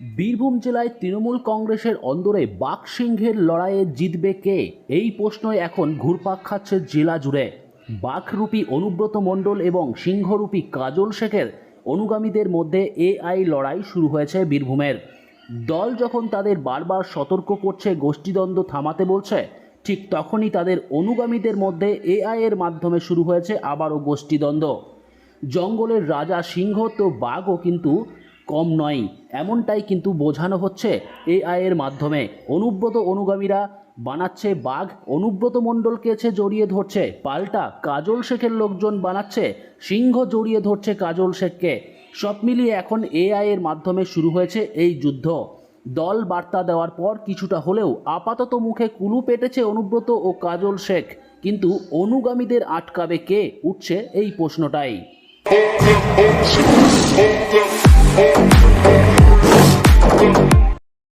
বীরভূম জেলায় তৃণমূল কংগ্রেসের অন্দরে বাঘ সিংহের লড়াইয়ে জিতবে কে? এই প্রশ্নই এখন ঘুরপাক খাচ্ছে জেলা জুড়ে। বাঘরূপী অনুব্রত মণ্ডল এবং সিংহরূপী কাজল শেখের অনুগামীদের মধ্যে এআই লড়াই শুরু হয়েছে বীরভূমের। দল যখন তাদের বারবার সতর্ক করছে, গোষ্ঠীদ্বন্দ্ব থামাতে বলছে, ঠিক তখনই তাদের অনুগামীদের মধ্যে এআই এর মাধ্যমে শুরু হয়েছে আবারও গোষ্ঠীদ্বন্দ্ব। জঙ্গলের রাজা সিংহ তো বাঘও কিন্তু কম নয়। এমনটাই কিন্তু বোঝানো হচ্ছে এআই এর মাধ্যমে। অনুব্রত অনুগামীরা বানাচ্ছে বাঘ। অনুব্রত মণ্ডলকে এসে জড়িয়ে ধরছে? পাল্টা কাজল শেখের লোকজন বানাচ্ছে। সিংহ জড়িয়ে ধরছে কাজল শেখকে। সব মিলিয়ে এখন এআই এর মাধ্যমে শুরু হয়েছে এই যুদ্ধ। দল বার্তা দেওয়ার পর কিছুটা হলেও আপাতত মুখে কুলু পেটেছে অনুব্রত ও কাজল শেখ। কিন্তু অনুগামীদের আটকাবে কে? উঠছে এই প্রশ্নটাই। Hey, hey.